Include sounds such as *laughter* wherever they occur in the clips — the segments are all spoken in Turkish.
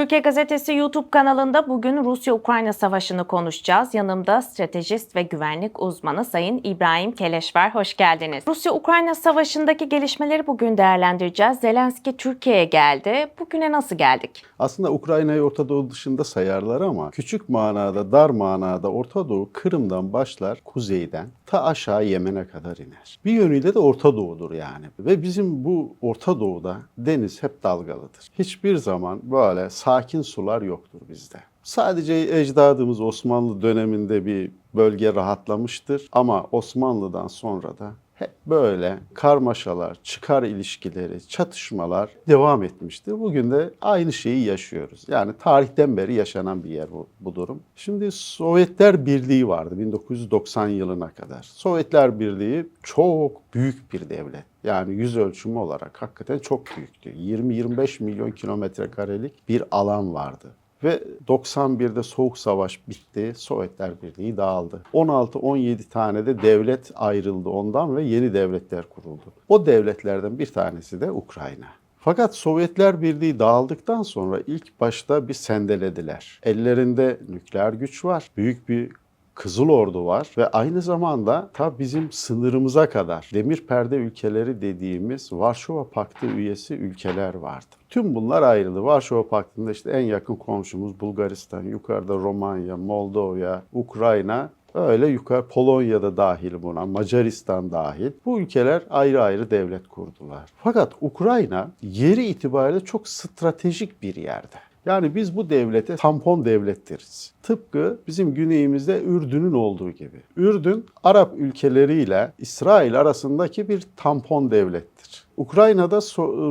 Türkiye Gazetesi YouTube kanalında bugün Rusya-Ukrayna savaşını konuşacağız. Yanımda stratejist ve güvenlik uzmanı Sayın İbrahim Keleş var. Hoş geldiniz. Rusya-Ukrayna savaşındaki gelişmeleri bugün değerlendireceğiz. Zelenski Türkiye'ye geldi. Bugüne nasıl geldik? Aslında Ukrayna'yı Orta Doğu dışında sayarlar ama küçük manada, dar manada Orta Doğu Kırım'dan başlar, kuzeyden ta aşağı Yemen'e kadar iner. Bir yönüyle de Orta Doğu'dur yani. Ve bizim bu Orta Doğu'da deniz hep dalgalıdır. Hiçbir zaman böyle sakin sular yoktur bizde. Sadece ecdadımız Osmanlı döneminde bir bölge rahatlamıştır ama Osmanlı'dan sonra da hep böyle karmaşalar, çıkar ilişkileri, çatışmalar devam etmiştir. Bugün de aynı şeyi yaşıyoruz. Yani tarihten beri yaşanan bir yer bu, bu durum. Şimdi Sovyetler Birliği vardı 1990 yılına kadar. Sovyetler Birliği çok büyük bir devlet. Yani yüz ölçümü olarak hakikaten çok büyüktü. 20-25 milyon kilometre karelik bir alan vardı. Ve 91'de Soğuk Savaş bitti, Sovyetler Birliği dağıldı. 16-17 tane de devlet ayrıldı ondan ve yeni devletler kuruldu. O devletlerden bir tanesi de Ukrayna. Fakat Sovyetler Birliği dağıldıktan sonra ilk başta bir sendelediler. Ellerinde nükleer güç var, büyük bir Kızıl Ordu var ve aynı zamanda ta bizim sınırımıza kadar demir perde ülkeleri dediğimiz Varşova Paktı üyesi ülkeler vardı. Tüm bunlar ayrıldı. Varşova Paktı'nda işte en yakın komşumuz Bulgaristan, yukarıda Romanya, Moldova, Ukrayna, Öyle yukarı Polonya'da dahil buna, Macaristan dahil. Bu ülkeler ayrı ayrı devlet kurdular. Fakat Ukrayna yeri itibariyle çok stratejik bir yerde. Yani biz bu devlete tampon devlet deriz. Tıpkı bizim güneyimizde Ürdün'ün olduğu gibi. Ürdün, Arap ülkeleriyle İsrail arasındaki bir tampon devlettir. Ukrayna'da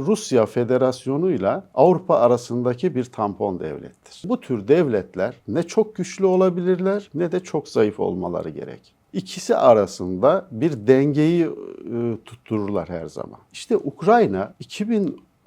Rusya Federasyonu ile Avrupa arasındaki bir tampon devlettir. Bu tür devletler ne çok güçlü olabilirler ne de çok zayıf olmaları gerek. İkisi arasında bir dengeyi e, tuttururlar her zaman. İşte Ukrayna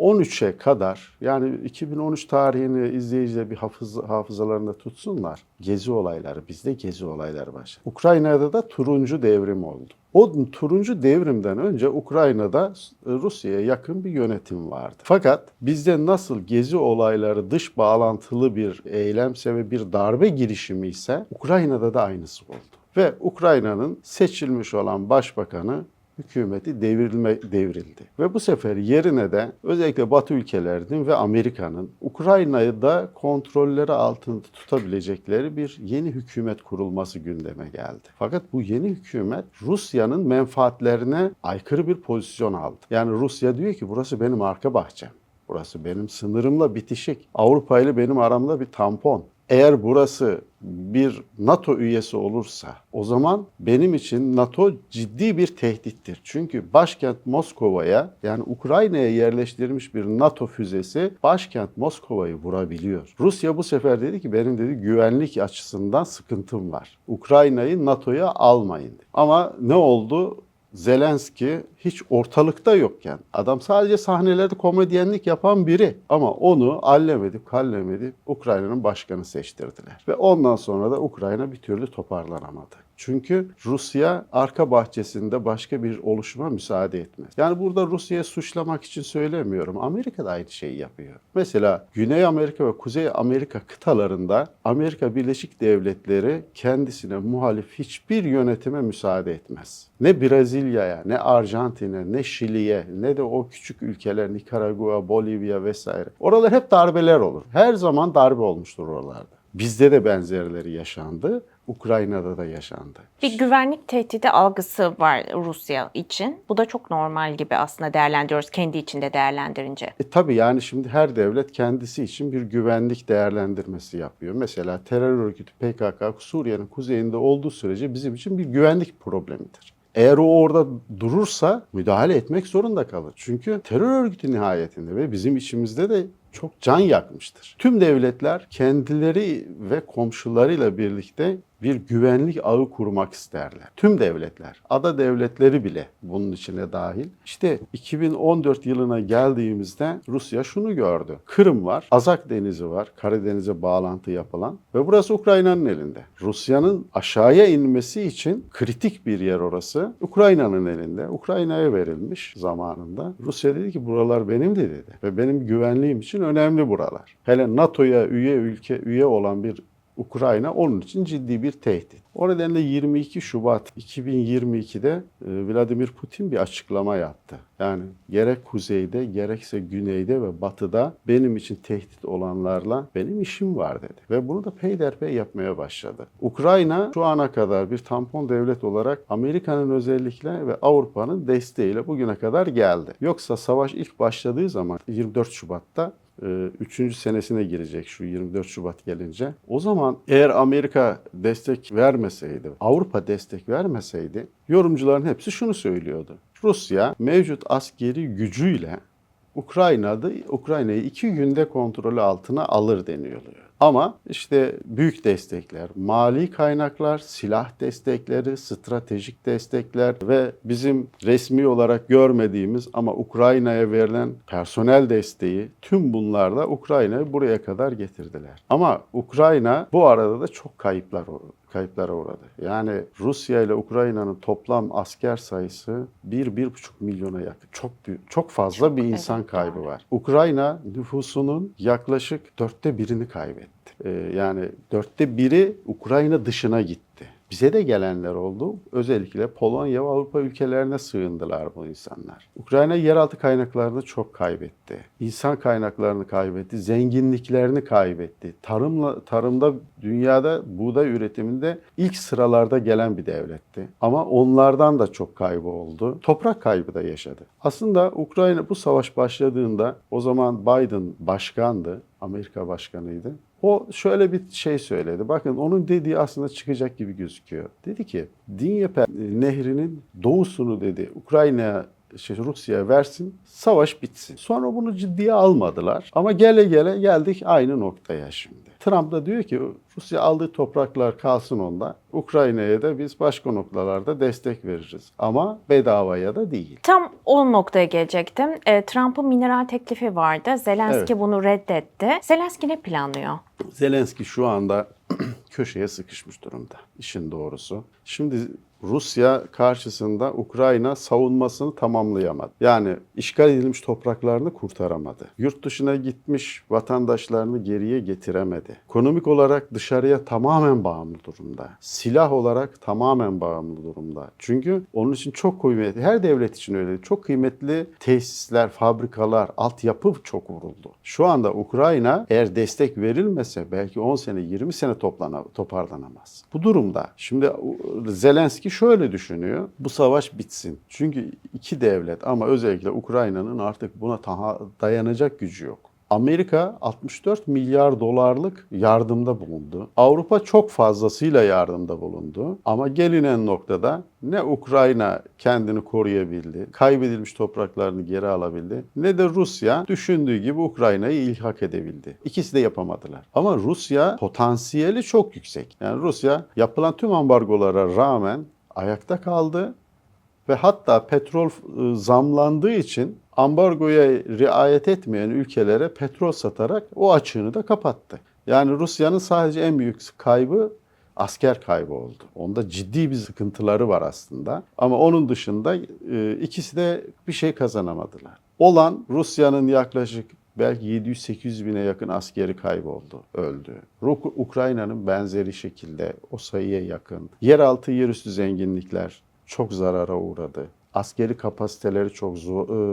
2013'e kadar yani 2013 tarihini izleyiciler bir hafız, hafızalarında tutsunlar. Gezi olayları, bizde gezi olayları başladı. Ukrayna'da da turuncu devrim oldu. O turuncu devrimden önce Ukrayna'da Rusya'ya yakın bir yönetim vardı. Fakat bizde nasıl gezi olayları dış bağlantılı bir eylemse ve bir darbe girişimi ise Ukrayna'da da aynısı oldu. Ve Ukrayna'nın seçilmiş olan başbakanı hükümeti devrilme devrildi. Ve bu sefer yerine de özellikle Batı ülkelerinin ve Amerika'nın Ukrayna'yı da kontrolleri altında tutabilecekleri bir yeni hükümet kurulması gündeme geldi. Fakat bu yeni hükümet Rusya'nın menfaatlerine aykırı bir pozisyon aldı. Yani Rusya diyor ki burası benim arka bahçem. Burası benim sınırımla bitişik. Avrupa ile benim aramda bir tampon. Eğer burası bir NATO üyesi olursa o zaman benim için NATO ciddi bir tehdittir. Çünkü başkent Moskova'ya yani Ukrayna'ya yerleştirilmiş bir NATO füzesi başkent Moskova'yı vurabiliyor. Rusya bu sefer dedi ki benim dedi güvenlik açısından sıkıntım var. Ukrayna'yı NATO'ya almayın. Ama ne oldu? Zelenski hiç ortalıkta yokken adam sadece sahnelerde komedyenlik yapan biri ama onu allem edip kallem edip Ukrayna'nın başkanı seçtirdiler. Ve ondan sonra da Ukrayna bir türlü toparlanamadı. Çünkü Rusya arka bahçesinde başka bir oluşuma müsaade etmez. Yani burada Rusya'yı suçlamak için söylemiyorum. Amerika da aynı şeyi yapıyor. Mesela Güney Amerika ve Kuzey Amerika kıtalarında Amerika Birleşik Devletleri kendisine muhalif hiçbir yönetime müsaade etmez. Ne Brezilya'ya, ne Arjantin'e, ne Şili'ye, ne de o küçük ülkeler Nikaragua, Bolivya vesaire. Oralar hep darbeler olur. Her zaman darbe olmuştur oralarda. Bizde de benzerleri yaşandı. Ukrayna'da da yaşandı. Bir güvenlik tehdidi algısı var Rusya için. Bu da çok normal gibi aslında değerlendiriyoruz kendi içinde değerlendirince. E tabii yani şimdi her devlet kendisi için bir güvenlik değerlendirmesi yapıyor. Mesela terör örgütü PKK Suriye'nin kuzeyinde olduğu sürece bizim için bir güvenlik problemidir. Eğer o orada durursa müdahale etmek zorunda kalır. Çünkü terör örgütü nihayetinde ve bizim içimizde de çok can yakmıştır. Tüm devletler kendileri ve komşularıyla birlikte bir güvenlik ağı kurmak isterler. Tüm devletler, ada devletleri bile bunun içine dahil. İşte 2014 yılına geldiğimizde Rusya şunu gördü. Kırım var, Azak Denizi var, Karadeniz'e bağlantı yapılan ve burası Ukrayna'nın elinde. Rusya'nın aşağıya inmesi için kritik bir yer orası. Ukrayna'nın elinde. Ukrayna'ya verilmiş zamanında. Rusya dedi ki buralar benim de dedi ve benim güvenliğim için önemli buralar. Hele NATO'ya üye ülke üye olan bir Ukrayna onun için ciddi bir tehdit. O nedenle 22 Şubat 2022'de e, Vladimir Putin bir açıklama yaptı. Yani gerek kuzeyde gerekse güneyde ve batıda benim için tehdit olanlarla benim işim var dedi. Ve bunu da peyderpey yapmaya başladı. Ukrayna şu ana kadar bir tampon devlet olarak Amerika'nın özellikle ve Avrupa'nın desteğiyle bugüne kadar geldi. Yoksa savaş ilk başladığı zaman 24 Şubat'ta e, üçüncü senesine girecek şu 24 Şubat gelince. O zaman eğer Amerika destek vermeseydi, Avrupa destek vermeseydi yorumcuların hepsi şunu söylüyordu. Rusya mevcut askeri gücüyle Ukrayna'da Ukrayna'yı iki günde kontrolü altına alır deniliyor. Ama işte büyük destekler, mali kaynaklar, silah destekleri, stratejik destekler ve bizim resmi olarak görmediğimiz ama Ukrayna'ya verilen personel desteği tüm bunlarla Ukrayna'yı buraya kadar getirdiler. Ama Ukrayna bu arada da çok kayıplar kayıplara uğradı. Yani Rusya ile Ukrayna'nın toplam asker sayısı 1-1,5 milyona yakın. Çok büyük, çok fazla bir insan evet, kaybı doğru. var. Ukrayna nüfusunun yaklaşık dörtte birini kaybetti. Ee, yani dörtte biri Ukrayna dışına gitti. Bize de gelenler oldu. Özellikle Polonya ve Avrupa ülkelerine sığındılar bu insanlar. Ukrayna yeraltı kaynaklarını çok kaybetti. İnsan kaynaklarını kaybetti, zenginliklerini kaybetti. Tarımla tarımda dünyada buğday üretiminde ilk sıralarda gelen bir devletti. Ama onlardan da çok kaybı oldu. Toprak kaybı da yaşadı. Aslında Ukrayna bu savaş başladığında o zaman Biden başkandı. Amerika başkanıydı. O şöyle bir şey söyledi. Bakın onun dediği aslında çıkacak gibi gözüküyor. Dedi ki Dinyeper nehrinin doğusunu dedi Ukrayna'ya şey, Rusya'ya versin, savaş bitsin. Sonra bunu ciddiye almadılar. Ama gele gele geldik aynı noktaya şimdi. Trump da diyor ki Rusya aldığı topraklar kalsın onda. Ukrayna'ya da biz başka noktalarda destek veririz. Ama bedavaya da değil. Tam o noktaya gelecektim. E, Trump'ın mineral teklifi vardı. Zelenski Evet. bunu reddetti. Zelenski ne planlıyor? Zelenski şu anda *clears throat* köşeye sıkışmış durumda. İşin doğrusu. Şimdi Rusya karşısında Ukrayna savunmasını tamamlayamadı. Yani işgal edilmiş topraklarını kurtaramadı. Yurt dışına gitmiş vatandaşlarını geriye getiremedi. Ekonomik olarak dışarıya tamamen bağımlı durumda. Silah olarak tamamen bağımlı durumda. Çünkü onun için çok kıymetli, her devlet için öyle, çok kıymetli tesisler, fabrikalar, altyapı çok vuruldu. Şu anda Ukrayna eğer destek verilmese belki 10 sene, 20 sene toplana, toparlanamaz. Bu durumda şimdi Zelenski şöyle düşünüyor. Bu savaş bitsin. Çünkü iki devlet ama özellikle Ukrayna'nın artık buna dayanacak gücü yok. Amerika 64 milyar dolarlık yardımda bulundu. Avrupa çok fazlasıyla yardımda bulundu. Ama gelinen noktada ne Ukrayna kendini koruyabildi, kaybedilmiş topraklarını geri alabildi, ne de Rusya düşündüğü gibi Ukrayna'yı ilhak edebildi. İkisi de yapamadılar. Ama Rusya potansiyeli çok yüksek. Yani Rusya yapılan tüm ambargolara rağmen ayakta kaldı ve hatta petrol e, zamlandığı için ambargoya riayet etmeyen ülkelere petrol satarak o açığını da kapattı. Yani Rusya'nın sadece en büyük kaybı asker kaybı oldu. Onda ciddi bir sıkıntıları var aslında. Ama onun dışında e, ikisi de bir şey kazanamadılar. Olan Rusya'nın yaklaşık belki 700-800 bine yakın askeri kayboldu, öldü. Ukrayna'nın benzeri şekilde o sayıya yakın. Yeraltı, yerüstü zenginlikler çok zarara uğradı. Askeri kapasiteleri çok e,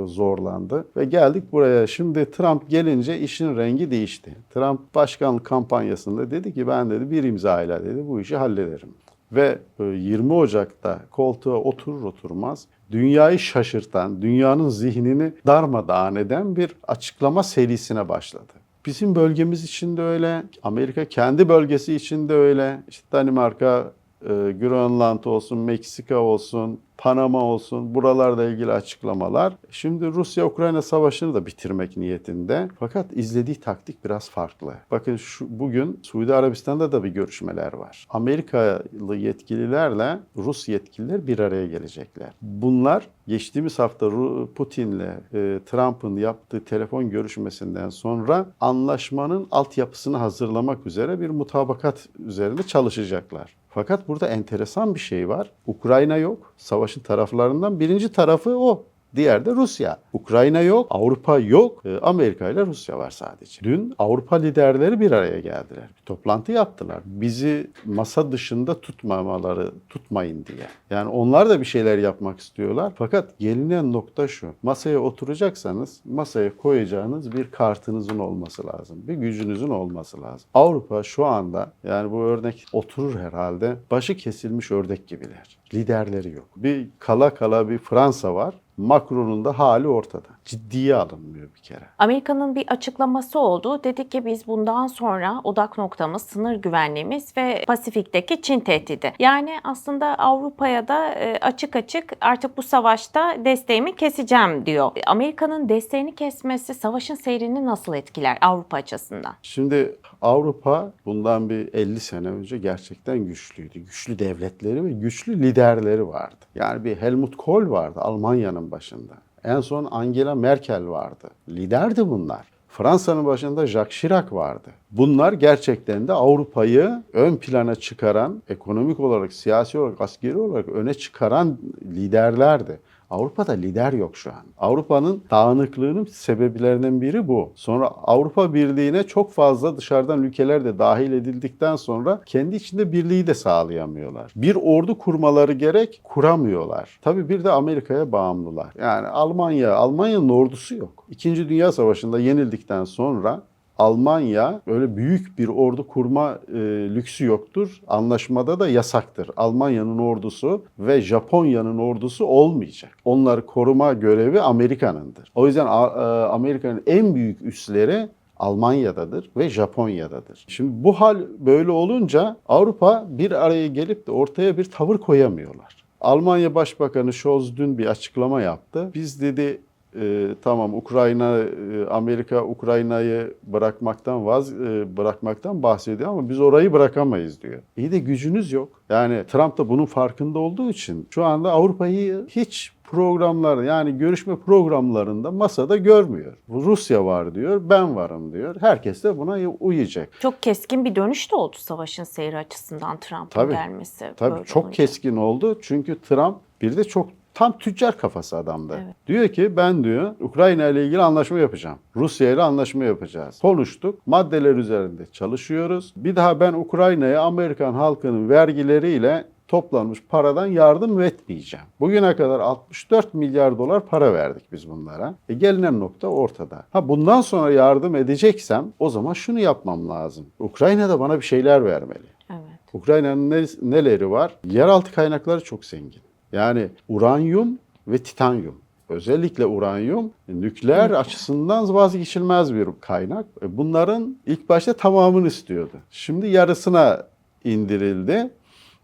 zorlandı ve geldik buraya. Şimdi Trump gelince işin rengi değişti. Trump başkanlık kampanyasında dedi ki ben dedi bir imza ile dedi bu işi hallederim. Ve e, 20 Ocak'ta koltuğa oturur oturmaz dünyayı şaşırtan, dünyanın zihnini darmadağın eden bir açıklama serisine başladı. Bizim bölgemiz için de öyle, Amerika kendi bölgesi için de öyle. İşte Danimarka, e, Grönland olsun, Meksika olsun, Panama olsun buralarla ilgili açıklamalar. Şimdi Rusya-Ukrayna savaşını da bitirmek niyetinde. Fakat izlediği taktik biraz farklı. Bakın şu bugün Suudi Arabistan'da da bir görüşmeler var. Amerikalı yetkililerle Rus yetkililer bir araya gelecekler. Bunlar geçtiğimiz hafta Putin'le e, Trump'ın yaptığı telefon görüşmesinden sonra anlaşmanın altyapısını hazırlamak üzere bir mutabakat üzerinde çalışacaklar. Fakat burada enteresan bir şey var. Ukrayna yok. Savaşın taraflarından birinci tarafı o. Diğer de Rusya. Ukrayna yok, Avrupa yok, e, Amerika ile Rusya var sadece. Dün Avrupa liderleri bir araya geldiler. Bir toplantı yaptılar. Bizi masa dışında tutmamaları, tutmayın diye. Yani onlar da bir şeyler yapmak istiyorlar. Fakat gelinen nokta şu. Masaya oturacaksanız masaya koyacağınız bir kartınızın olması lazım. Bir gücünüzün olması lazım. Avrupa şu anda yani bu örnek oturur herhalde. Başı kesilmiş ördek gibiler. Liderleri yok. Bir kala kala bir Fransa var. Macron'un da hali ortada. Ciddiye alınmıyor bir kere. Amerika'nın bir açıklaması oldu. Dedi ki biz bundan sonra odak noktamız sınır güvenliğimiz ve Pasifik'teki Çin tehdidi. Yani aslında Avrupa'ya da e, açık açık artık bu savaşta desteğimi keseceğim diyor. Amerika'nın desteğini kesmesi savaşın seyrini nasıl etkiler Avrupa açısından? Şimdi Avrupa bundan bir 50 sene önce gerçekten güçlüydü. Güçlü devletleri ve güçlü liderleri vardı. Yani bir Helmut Kohl vardı Almanya'nın başında. En son Angela Merkel vardı. Liderdi bunlar. Fransa'nın başında Jacques Chirac vardı. Bunlar gerçekten de Avrupa'yı ön plana çıkaran, ekonomik olarak, siyasi olarak, askeri olarak öne çıkaran liderlerdi. Avrupa'da lider yok şu an. Avrupa'nın dağınıklığının sebeplerinden biri bu. Sonra Avrupa Birliği'ne çok fazla dışarıdan ülkeler de dahil edildikten sonra kendi içinde birliği de sağlayamıyorlar. Bir ordu kurmaları gerek, kuramıyorlar. Tabii bir de Amerika'ya bağımlılar. Yani Almanya, Almanya'nın ordusu yok. İkinci Dünya Savaşı'nda yenildikten sonra Almanya öyle büyük bir ordu kurma e, lüksü yoktur. Anlaşmada da yasaktır. Almanya'nın ordusu ve Japonya'nın ordusu olmayacak. Onları koruma görevi Amerika'nındır. O yüzden e, Amerika'nın en büyük üsleri Almanya'dadır ve Japonya'dadır. Şimdi bu hal böyle olunca Avrupa bir araya gelip de ortaya bir tavır koyamıyorlar. Almanya Başbakanı Scholz dün bir açıklama yaptı. Biz dedi e, tamam Ukrayna e, Amerika Ukrayna'yı bırakmaktan vaz e, bırakmaktan bahsediyor ama biz orayı bırakamayız diyor. İyi de gücünüz yok. Yani Trump da bunun farkında olduğu için şu anda Avrupa'yı hiç programlar yani görüşme programlarında masada görmüyor. Rusya var diyor, ben varım diyor. Herkes de buna uyacak. Çok keskin bir dönüş de oldu savaşın seyri açısından Trump'ın Tabii. gelmesi. Tabii çok olunca. keskin oldu. Çünkü Trump bir de çok tam tüccar kafası adamda. Evet. Diyor ki ben diyor Ukrayna ile ilgili anlaşma yapacağım. Rusya ile anlaşma yapacağız. Konuştuk. Maddeler üzerinde çalışıyoruz. Bir daha ben Ukrayna'ya Amerikan halkının vergileriyle toplanmış paradan yardım etmeyeceğim. Bugüne kadar 64 milyar dolar para verdik biz bunlara. E gelinen nokta ortada. Ha bundan sonra yardım edeceksem o zaman şunu yapmam lazım. Ukrayna da bana bir şeyler vermeli. Evet. Ukrayna'nın ne- neleri var? Yeraltı kaynakları çok zengin. Yani uranyum ve titanyum. Özellikle uranyum nükleer açısından vazgeçilmez bir kaynak. E, Bunların ilk başta tamamını istiyordu. Şimdi yarısına indirildi.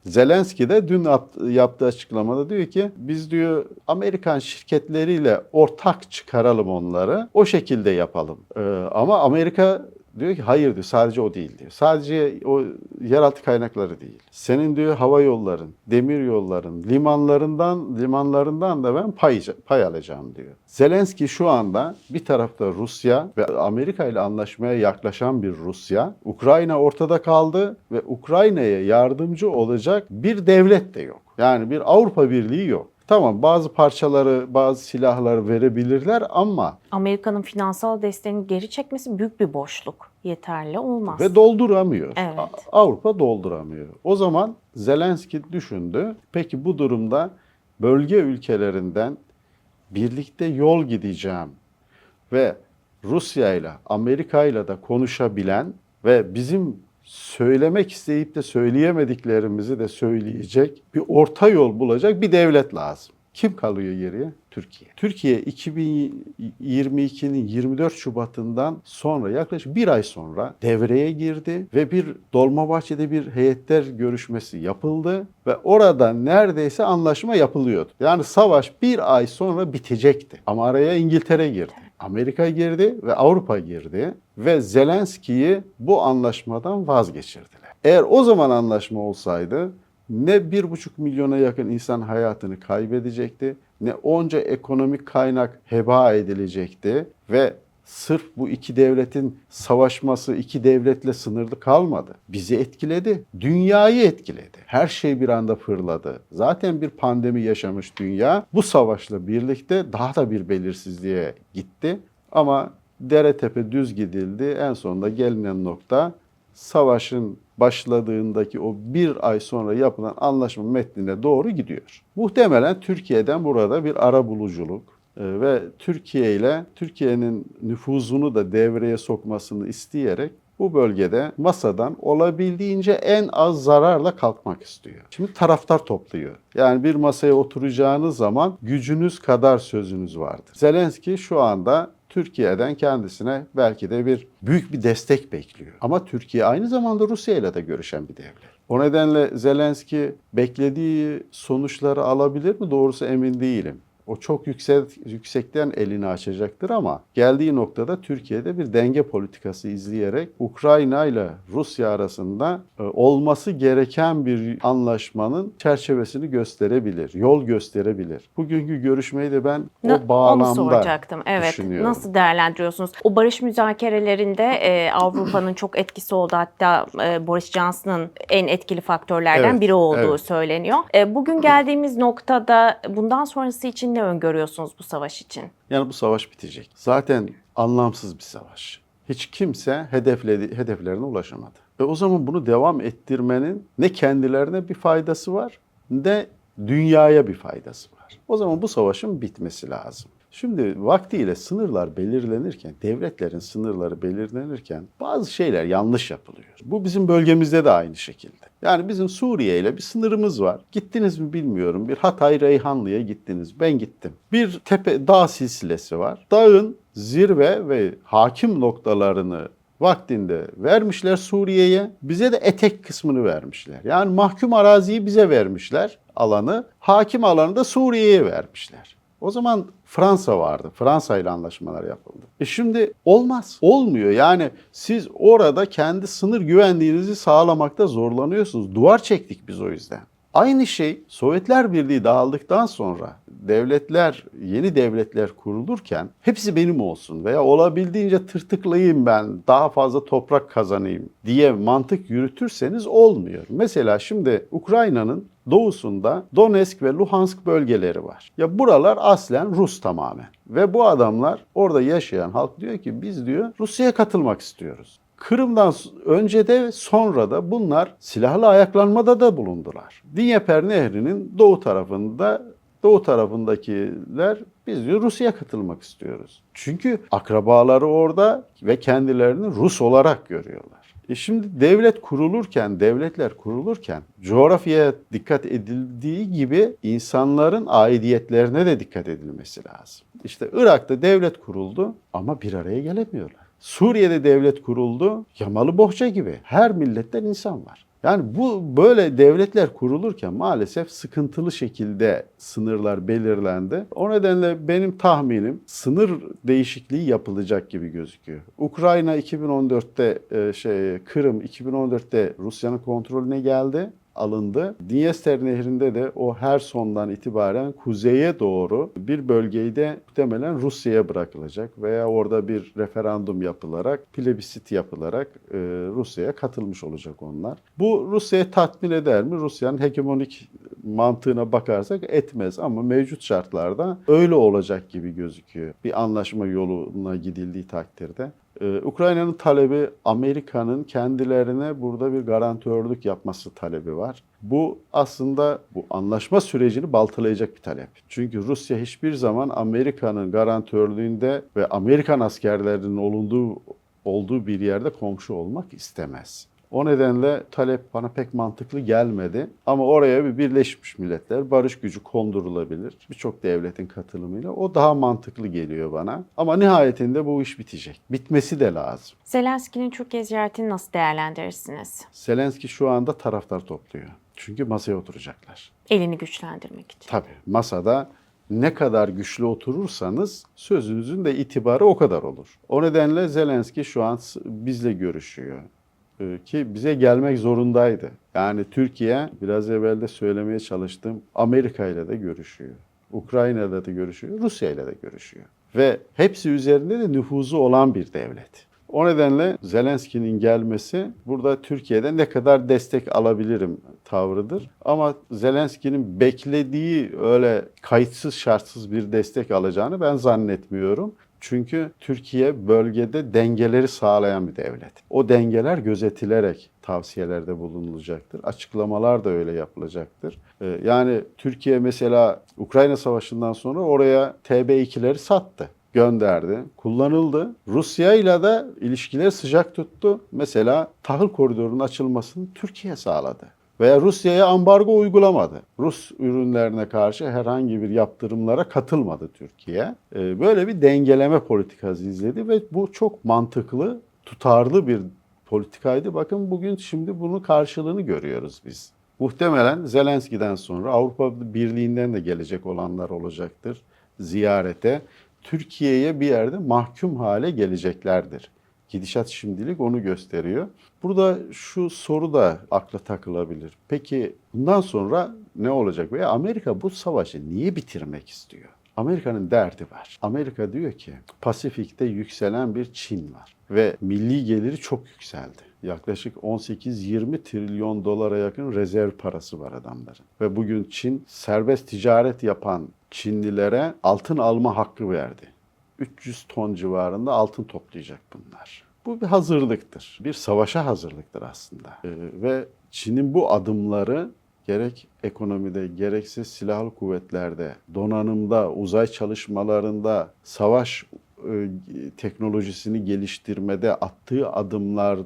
Zelenski de dün yaptığı açıklamada diyor ki biz diyor Amerikan şirketleriyle ortak çıkaralım onları. O şekilde yapalım. Ee, ama Amerika diyor ki hayır diyor sadece o değil diyor. Sadece o yeraltı kaynakları değil. Senin diyor hava yolların, demir yolların, limanlarından limanlarından da ben pay, pay alacağım diyor. Zelenski şu anda bir tarafta Rusya ve Amerika ile anlaşmaya yaklaşan bir Rusya. Ukrayna ortada kaldı ve Ukrayna'ya yardımcı olacak bir devlet de yok. Yani bir Avrupa Birliği yok. Tamam bazı parçaları, bazı silahları verebilirler ama Amerika'nın finansal desteğini geri çekmesi büyük bir boşluk. Yeterli olmaz. ve dolduramıyor. Evet. Avrupa dolduramıyor. O zaman Zelenski düşündü. Peki bu durumda bölge ülkelerinden birlikte yol gideceğim ve Rusya ile Amerika ile de konuşabilen ve bizim söylemek isteyip de söyleyemediklerimizi de söyleyecek bir orta yol bulacak bir devlet lazım. Kim kalıyor geriye? Türkiye. Türkiye 2022'nin 24 Şubat'ından sonra yaklaşık bir ay sonra devreye girdi ve bir Dolmabahçe'de bir heyetler görüşmesi yapıldı ve orada neredeyse anlaşma yapılıyordu. Yani savaş bir ay sonra bitecekti. Ama araya İngiltere girdi. Amerika girdi ve Avrupa girdi ve Zelenski'yi bu anlaşmadan vazgeçirdiler. Eğer o zaman anlaşma olsaydı ne bir buçuk milyona yakın insan hayatını kaybedecekti, ne onca ekonomik kaynak heba edilecekti ve sırf bu iki devletin savaşması iki devletle sınırlı kalmadı. Bizi etkiledi. Dünyayı etkiledi. Her şey bir anda fırladı. Zaten bir pandemi yaşamış dünya bu savaşla birlikte daha da bir belirsizliğe gitti. Ama dere tepe düz gidildi. En sonunda gelinen nokta savaşın başladığındaki o bir ay sonra yapılan anlaşma metnine doğru gidiyor. Muhtemelen Türkiye'den burada bir ara buluculuk ve Türkiye ile Türkiye'nin nüfuzunu da devreye sokmasını isteyerek bu bölgede masadan olabildiğince en az zararla kalkmak istiyor. Şimdi taraftar topluyor. Yani bir masaya oturacağınız zaman gücünüz kadar sözünüz vardır. Zelenski şu anda Türkiye'den kendisine belki de bir büyük bir destek bekliyor. Ama Türkiye aynı zamanda Rusya ile de görüşen bir devlet. O nedenle Zelenski beklediği sonuçları alabilir mi? Doğrusu emin değilim. O çok yüksek, yüksekten elini açacaktır ama geldiği noktada Türkiye'de bir denge politikası izleyerek Ukrayna ile Rusya arasında e, olması gereken bir anlaşmanın çerçevesini gösterebilir, yol gösterebilir. Bugünkü görüşmeyi de ben Na- o bağlamda Onu soracaktım. Evet. düşünüyorum. Nasıl değerlendiriyorsunuz? O barış müzakerelerinde e, Avrupa'nın çok etkisi oldu. Hatta e, Boris Johnson'ın en etkili faktörlerden Evet, biri olduğu evet. söyleniyor. E, bugün geldiğimiz noktada bundan sonrası için ne öngörüyorsunuz bu savaş için? Yani bu savaş bitecek. Zaten anlamsız bir savaş. Hiç kimse hedefledi, hedeflerine ulaşamadı. Ve o zaman bunu devam ettirmenin ne kendilerine bir faydası var ne dünyaya bir faydası var. O zaman bu savaşın bitmesi lazım. Şimdi vaktiyle sınırlar belirlenirken, devletlerin sınırları belirlenirken bazı şeyler yanlış yapılıyor. Bu bizim bölgemizde de aynı şekilde. Yani bizim Suriye ile bir sınırımız var. Gittiniz mi bilmiyorum. Bir Hatay Reyhanlı'ya gittiniz. Ben gittim. Bir tepe dağ silsilesi var. Dağın zirve ve hakim noktalarını vaktinde vermişler Suriye'ye. Bize de etek kısmını vermişler. Yani mahkum araziyi bize vermişler alanı. Hakim alanı da Suriye'ye vermişler. O zaman Fransa vardı. Fransa ile anlaşmalar yapıldı. E şimdi olmaz. Olmuyor. Yani siz orada kendi sınır güvenliğinizi sağlamakta zorlanıyorsunuz. Duvar çektik biz o yüzden. Aynı şey Sovyetler Birliği dağıldıktan sonra devletler, yeni devletler kurulurken hepsi benim olsun veya olabildiğince tırtıklayayım ben, daha fazla toprak kazanayım diye mantık yürütürseniz olmuyor. Mesela şimdi Ukrayna'nın doğusunda Donetsk ve Luhansk bölgeleri var. Ya buralar aslen Rus tamamen. Ve bu adamlar orada yaşayan halk diyor ki biz diyor Rusya'ya katılmak istiyoruz. Kırım'dan önce de sonra da bunlar silahlı ayaklanmada da bulundular. Dnieper Nehri'nin doğu tarafında doğu tarafındakiler biz diyor Rusya'ya katılmak istiyoruz. Çünkü akrabaları orada ve kendilerini Rus olarak görüyorlar. E şimdi devlet kurulurken, devletler kurulurken coğrafyaya dikkat edildiği gibi insanların aidiyetlerine de dikkat edilmesi lazım. İşte Irak'ta devlet kuruldu ama bir araya gelemiyorlar. Suriye'de devlet kuruldu, yamalı bohça gibi. Her milletten insan var. Yani bu böyle devletler kurulurken maalesef sıkıntılı şekilde sınırlar belirlendi. O nedenle benim tahminim sınır değişikliği yapılacak gibi gözüküyor. Ukrayna 2014'te e, şey Kırım 2014'te Rusya'nın kontrolüne geldi alındı. Dniester Nehri'nde de o her sondan itibaren kuzeye doğru bir bölgeyi de muhtemelen Rusya'ya bırakılacak veya orada bir referandum yapılarak, plebisit yapılarak e, Rusya'ya katılmış olacak onlar. Bu Rusya'yı tatmin eder mi? Rusya'nın hegemonik mantığına bakarsak etmez ama mevcut şartlarda öyle olacak gibi gözüküyor. Bir anlaşma yoluna gidildiği takdirde. Ee, Ukrayna'nın talebi Amerika'nın kendilerine burada bir garantörlük yapması talebi var. Bu aslında bu anlaşma sürecini baltalayacak bir talep. Çünkü Rusya hiçbir zaman Amerika'nın garantörlüğünde ve Amerikan askerlerinin olunduğu olduğu bir yerde komşu olmak istemez. O nedenle talep bana pek mantıklı gelmedi. Ama oraya bir Birleşmiş Milletler barış gücü kondurulabilir. Birçok devletin katılımıyla. O daha mantıklı geliyor bana. Ama nihayetinde bu iş bitecek. Bitmesi de lazım. Zelenski'nin Türkiye ziyaretini nasıl değerlendirirsiniz? Zelenski şu anda taraftar topluyor. Çünkü masaya oturacaklar. Elini güçlendirmek için. Tabii masada ne kadar güçlü oturursanız sözünüzün de itibarı o kadar olur. O nedenle Zelenski şu an bizle görüşüyor. Ee, Ki bize gelmek zorundaydı. Yani Türkiye biraz evvel de söylemeye çalıştım Amerika ile de görüşüyor. Ukrayna ile de görüşüyor, Rusya ile de görüşüyor. ve hepsi üzerinde de nüfuzu olan bir devlet. O nedenle Zelenski'nin gelmesi burada Türkiye'de ne kadar destek alabilirim tavrıdır. Ama Zelenski'nin beklediği öyle kayıtsız şartsız bir destek alacağını ben zannetmiyorum. Çünkü Türkiye bölgede dengeleri sağlayan bir devlet. O dengeler gözetilerek tavsiyelerde bulunulacaktır. Açıklamalar da öyle yapılacaktır. Ee, Yani Türkiye mesela Ukrayna Savaşı'ndan sonra oraya TB2'leri sattı gönderdi, kullanıldı. Rusya ile de ilişkileri sıcak tuttu. Mesela tahıl koridorunun açılmasını Türkiye sağladı. Veya Rusya'ya ambargo uygulamadı. Rus ürünlerine karşı herhangi bir yaptırımlara katılmadı Türkiye. Ee, Böyle bir dengeleme politikası izledi ve bu çok mantıklı, tutarlı bir politikaydı. Bakın bugün şimdi bunun karşılığını görüyoruz biz. Muhtemelen Zelenski'den sonra Avrupa Birliği'nden de gelecek olanlar olacaktır ziyarete. Türkiye'ye bir yerde mahkum hale geleceklerdir. Gidişat şimdilik onu gösteriyor. Burada şu soru da akla takılabilir. Peki bundan sonra ne olacak? Veya Amerika bu savaşı niye bitirmek istiyor? Amerika'nın derdi var. Amerika diyor ki Pasifik'te yükselen bir Çin var ve milli geliri çok yükseldi. Yaklaşık 18-20 trilyon dolara yakın rezerv parası var adamların. Ve bugün Çin serbest ticaret yapan Çinlilere altın alma hakkı verdi. 300 ton civarında altın toplayacak bunlar. Bu bir hazırlıktır. Bir savaşa hazırlıktır aslında. Ee, ve Çin'in bu adımları gerek ekonomide gerekse silahlı kuvvetlerde, donanımda, uzay çalışmalarında, savaş e, teknolojisini geliştirmede attığı adımlar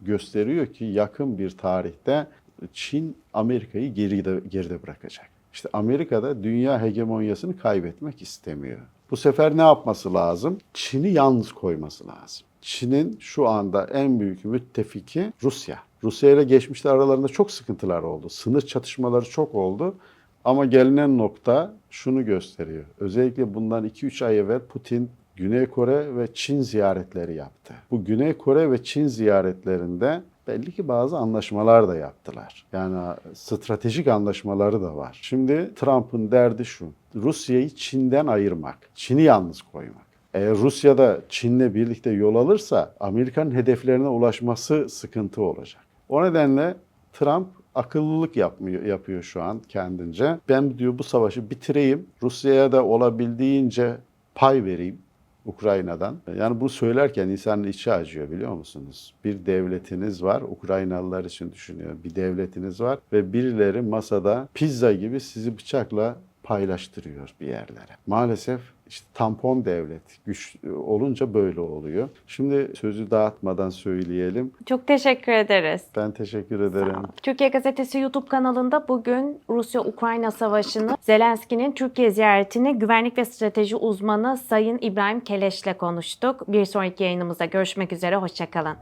gösteriyor ki yakın bir tarihte Çin Amerika'yı geride, geride bırakacak. İşte Amerika'da dünya hegemonyasını kaybetmek istemiyor. Bu sefer ne yapması lazım? Çin'i yalnız koyması lazım. Çin'in şu anda en büyük müttefiki Rusya. Rusya ile geçmişte aralarında çok sıkıntılar oldu. Sınır çatışmaları çok oldu. Ama gelinen nokta şunu gösteriyor. Özellikle bundan 2-3 ay evvel Putin Güney Kore ve Çin ziyaretleri yaptı. Bu Güney Kore ve Çin ziyaretlerinde belli ki bazı anlaşmalar da yaptılar. Yani stratejik anlaşmaları da var. Şimdi Trump'ın derdi şu. Rusya'yı Çin'den ayırmak, Çin'i yalnız koymak. Eğer Rusya da Çin'le birlikte yol alırsa Amerika'nın hedeflerine ulaşması sıkıntı olacak. O nedenle Trump akıllılık yapmıyor, yapıyor şu an kendince. Ben diyor bu savaşı bitireyim, Rusya'ya da olabildiğince pay vereyim. Ukrayna'dan. Yani bunu söylerken insanın içi acıyor biliyor musunuz? Bir devletiniz var, Ukraynalılar için düşünüyor. Bir devletiniz var ve birileri masada pizza gibi sizi bıçakla paylaştırıyor bir yerlere. Maalesef işte tampon devlet güç olunca böyle oluyor. Şimdi sözü dağıtmadan söyleyelim. Çok teşekkür ederiz. Ben teşekkür ederim. Türkiye Gazetesi YouTube kanalında bugün Rusya-Ukrayna savaşını, Zelenski'nin Türkiye ziyaretini güvenlik ve strateji uzmanı Sayın İbrahim Keleş'le konuştuk. Bir sonraki yayınımızda görüşmek üzere, hoşçakalın.